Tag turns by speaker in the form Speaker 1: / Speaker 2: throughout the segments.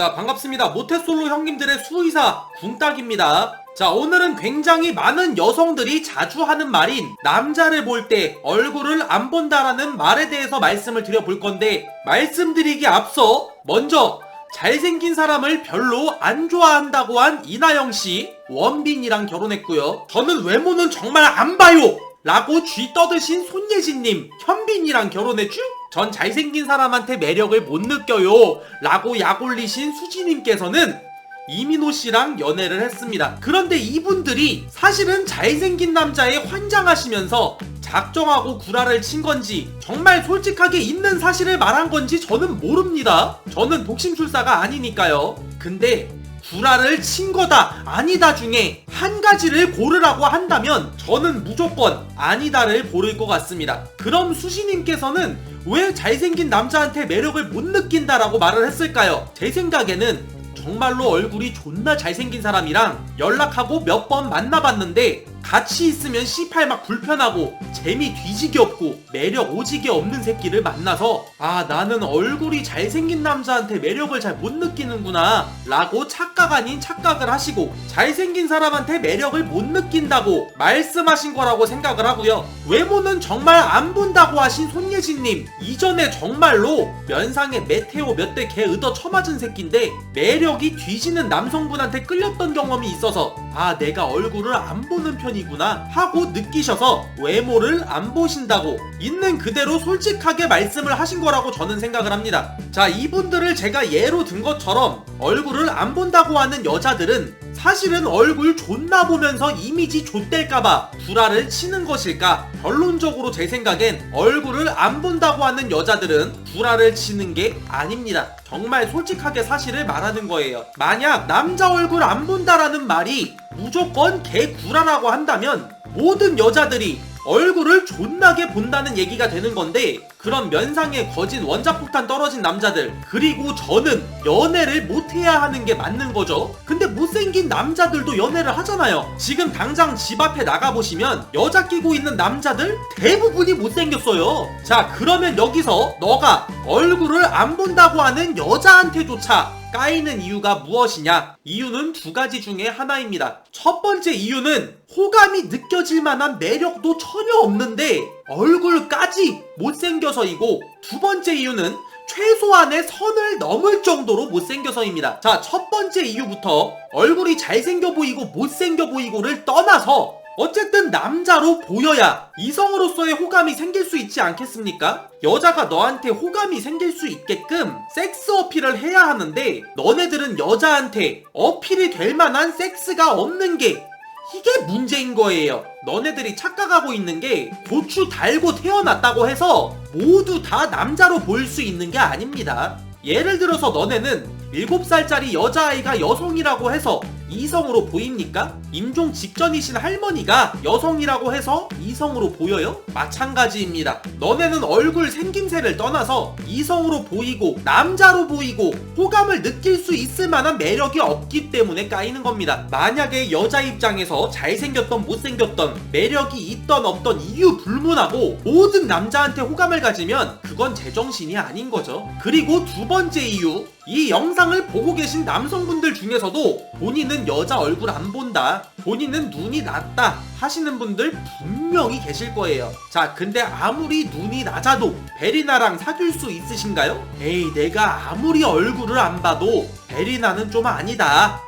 Speaker 1: 자 반갑습니다. 모태솔로 형님들의 수의사 궁딱입니다. 자 오늘은 굉장히 많은 여성들이 자주 하는 말인 남자를 볼 때 얼굴을 안 본다라는 말에 대해서 말씀을 드려볼 건데 말씀드리기 앞서 먼저 잘생긴 사람을 별로 안 좋아한다고 한 이나영씨 원빈이랑 결혼했고요. 저는 외모는 정말 안 봐요! 라고 쥐 떠드신 손예진님 현빈이랑 결혼했죠? 전 잘생긴 사람한테 매력을 못 느껴요 라고 약 올리신 수지님께서는 이민호 씨랑 연애를 했습니다. 그런데 이분들이 사실은 잘생긴 남자에 환장하시면서 작정하고 구라를 친 건지 정말 솔직하게 있는 사실을 말한 건지 저는 모릅니다. 저는 독심술사가 아니니까요. 근데 구라를 친 거다 아니다 중에 한 가지를 고르라고 한다면 저는 무조건 아니다를 고를 것 같습니다. 그럼 수시님께서는 왜 잘생긴 남자한테 매력을 못 느낀다라고 말을 했을까요? 제 생각에는 정말로 얼굴이 존나 잘생긴 사람이랑 연락하고 몇 번 만나봤는데 같이 있으면 C8 막 불편하고 재미 뒤지게 없고 매력 오지게 없는 새끼를 만나서 아 나는 얼굴이 잘생긴 남자한테 매력을 잘 못 느끼는구나 라고 착각 아닌 착각을 하시고 잘생긴 사람한테 매력을 못 느낀다고 말씀하신 거라고 생각을 하고요. 외모는 정말 안 본다고 하신 손예진님 이전에 정말로 면상에 메테오 몇 대 개 얻어 쳐맞은 새끼인데 매력이 뒤지는 남성분한테 끌렸던 경험이 있어서 아 내가 얼굴을 안 보는 편이구나 하고 느끼셔서 외모를 안 보신다고 있는 그대로 솔직하게 말씀을 하신 거라고 저는 생각을 합니다. 자 이분들을 제가 예로 든 것처럼 얼굴을 안 본다고 하는 여자들은 사실은 얼굴 존나 보면서 이미지 좆될까봐 구라를 치는 것일까? 결론적으로 제 생각엔 얼굴을 안 본다고 하는 여자들은 구라를 치는 게 아닙니다. 정말 솔직하게 사실을 말하는 거예요. 만약 남자 얼굴 안 본다라는 말이 무조건 개구라라고 한다면 모든 여자들이 얼굴을 존나게 본다는 얘기가 되는 건데 그런 면상에 거진 원자폭탄 떨어진 남자들 그리고 저는 연애를 못해야 하는 게 맞는 거죠. 근데 못생긴 남자들도 연애를 하잖아요. 지금 당장 집 앞에 나가보시면 여자 끼고 있는 남자들 대부분이 못생겼어요. 자 그러면 여기서 너가 얼굴을 안 본다고 하는 여자한테조차 까이는 이유가 무엇이냐? 이유는 두 가지 중에 하나입니다. 첫 번째 이유는 호감이 느껴질 만한 매력도 전혀 없는데 얼굴까지 못생겨서이고 두 번째 이유는 최소한의 선을 넘을 정도로 못생겨서입니다. 자, 첫 번째 이유부터 얼굴이 잘생겨 보이고 못생겨 보이고를 떠나서 어쨌든 남자로 보여야 이성으로서의 호감이 생길 수 있지 않겠습니까? 여자가 너한테 호감이 생길 수 있게끔 섹스 어필을 해야 하는데 너네들은 여자한테 어필이 될 만한 섹스가 없는 게 이게 문제인 거예요. 너네들이 착각하고 있는 게 고추 달고 태어났다고 해서 모두 다 남자로 보일 수 있는 게 아닙니다. 예를 들어서 너네는 7살짜리 여자아이가 여성이라고 해서 이성으로 보입니까? 임종 직전이신 할머니가 여성이라고 해서 이성으로 보여요? 마찬가지입니다. 너네는 얼굴 생김새를 떠나서 이성으로 보이고 남자로 보이고 호감을 느낄 수 있을 만한 매력이 없기 때문에 까이는 겁니다. 만약에 여자 입장에서 잘생겼던 못생겼던 매력이 있던 없던 이유 불문하고 모든 남자한테 호감을 가지면 그건 제정신이 아닌 거죠. 그리고 두 번째 이유 이 영상을 보고 계신 남성분들 중에서도 본인은 여자 얼굴 안 본다. 본인은 눈이 낮다. 하시는 분들 분명히 계실 거예요. 자, 근데 아무리 눈이 낮아도 베리나랑 사귈 수 있으신가요? 에이, 내가 아무리 얼굴을 안 봐도 베리나는 좀 아니다.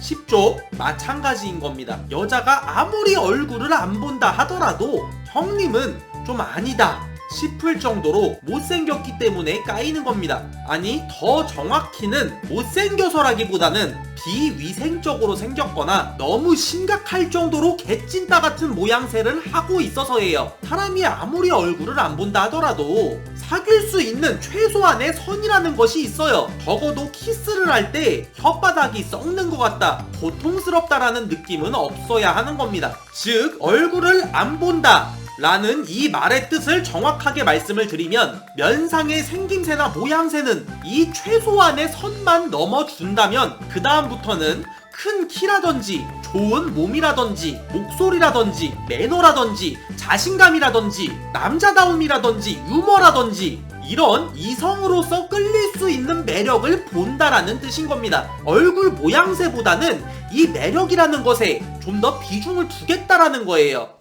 Speaker 1: 쉽죠? 마찬가지인 겁니다. 여자가 아무리 얼굴을 안 본다 하더라도 형님은 좀 아니다. 싶을 정도로 못생겼기 때문에 까이는 겁니다. 아니, 더 정확히는 못생겨서라기보다는 비위생적으로 생겼거나 너무 심각할 정도로 개찐따 같은 모양새를 하고 있어서예요. 사람이 아무리 얼굴을 안 본다 하더라도 사귈 수 있는 최소한의 선이라는 것이 있어요. 적어도 키스를 할 때 혓바닥이 썩는 것 같다, 고통스럽다라는 느낌은 없어야 하는 겁니다. 즉, 얼굴을 안 본다. 라는 이 말의 뜻을 정확하게 말씀을 드리면 면상의 생김새나 모양새는 이 최소한의 선만 넘어준다면 그 다음부터는 큰 키라든지 좋은 몸이라든지 목소리라든지 매너라든지 자신감이라든지 남자다움이라든지 유머라든지 이런 이성으로서 끌릴 수 있는 매력을 본다라는 뜻인 겁니다. 얼굴 모양새보다는 이 매력이라는 것에 좀 더 비중을 두겠다라는 거예요.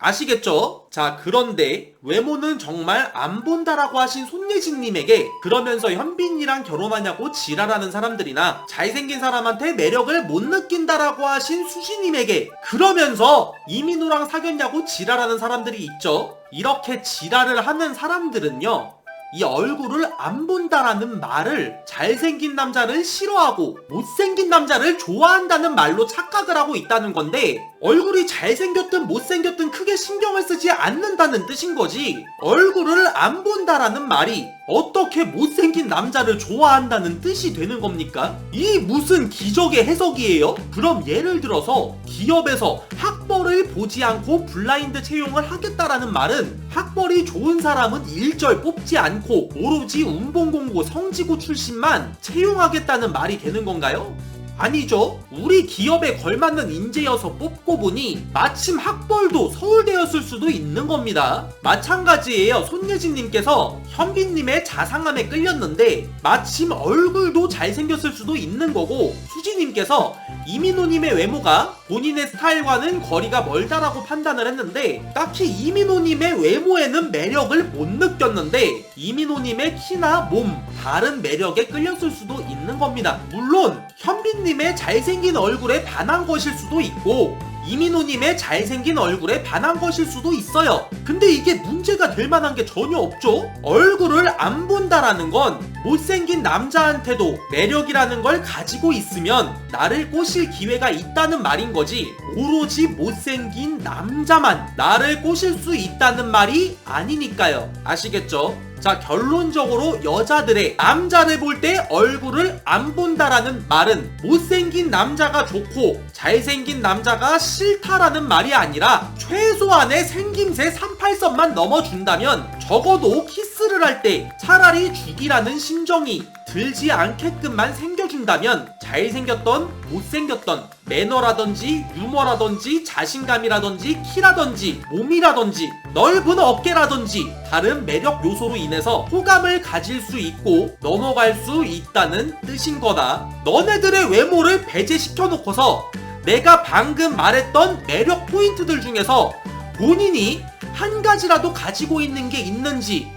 Speaker 1: 아시겠죠? 자, 그런데 외모는 정말 안 본다라고 하신 손예진님에게 그러면서 현빈이랑 결혼하냐고 지랄하는 사람들이나 잘생긴 사람한테 매력을 못 느낀다라고 하신 수지님에게 그러면서 이민우랑 사귀었냐고 지랄하는 사람들이 있죠? 이렇게 지랄을 하는 사람들은요. 이 얼굴을 안 본다라는 말을 잘생긴 남자를 싫어하고 못생긴 남자를 좋아한다는 말로 착각을 하고 있다는 건데 얼굴이 잘생겼든 못생겼든 크게 신경을 쓰지 않는다는 뜻인 거지 얼굴을 안 본다라는 말이 어떻게 못생긴 남자를 좋아한다는 뜻이 되는 겁니까? 이 무슨 기적의 해석이에요? 그럼 예를 들어서 기업에서 학벌을 보지 않고 블라인드 채용을 하겠다라는 말은 학벌이 좋은 사람은 일절 뽑지 않고 오로지 운봉공고 성지고 출신만 채용하겠다는 말이 되는 건가요? 아니죠. 우리 기업에 걸맞는 인재여서 뽑고 보니 마침 학벌도 서울대였을 수도 있는 겁니다. 마찬가지예요. 손예진님께서 현빈님의 자상함에 끌렸는데 마침 얼굴도 잘생겼을 수도 있는 거고 수지님께서 이민호님의 외모가 본인의 스타일과는 거리가 멀다라고 판단을 했는데 딱히 이민호님의 외모에는 매력을 못 느꼈는데 이민호님의 키나 몸 다른 매력에 끌렸을 수도 있는 겁니다. 물론 현빈님 의 잘생긴 얼굴에 반한 것일 수도 있고 이민호님의 잘생긴 얼굴에 반한 것일 수도 있어요. 근데 이게 문제가 될 만한 게 전혀 없죠? 얼굴을 안 본다라는 건 못생긴 남자한테도 매력이라는 걸 가지고 있으면 나를 꼬실 기회가 있다는 말인 거지. 오로지 못생긴 남자만 나를 꼬실 수 있다는 말이 아니니까요. 아시겠죠? 자, 결론적으로 여자들의 남자를 볼 때 얼굴을 안 본다라는 말은 못생긴 남자가 좋고 잘생긴 남자가 싫다라는 말이 아니라 최소한의 생김새 38선만 넘어준다면 적어도 키스를 할 때 차라리 죽이라는 심정이 들지 않게끔만 생겨 준다면 잘생겼던 못생겼던 매너라든지 유머라든지 자신감이라든지 키라든지 몸이라든지 넓은 어깨라든지 다른 매력 요소로 인해서 호감을 가질 수 있고 넘어갈 수 있다는 뜻인 거다. 너네들의 외모를 배제시켜 놓고서 내가 방금 말했던 매력 포인트들 중에서 본인이 한 가지라도 가지고 있는 게 있는지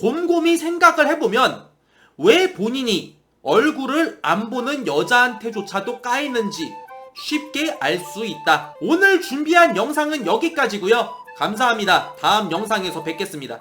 Speaker 1: 곰곰이 생각을 해보면 왜 본인이 얼굴을 안 보는 여자한테조차도 까이는지 쉽게 알 수 있다. 오늘 준비한 영상은 여기까지고요. 감사합니다. 다음 영상에서 뵙겠습니다.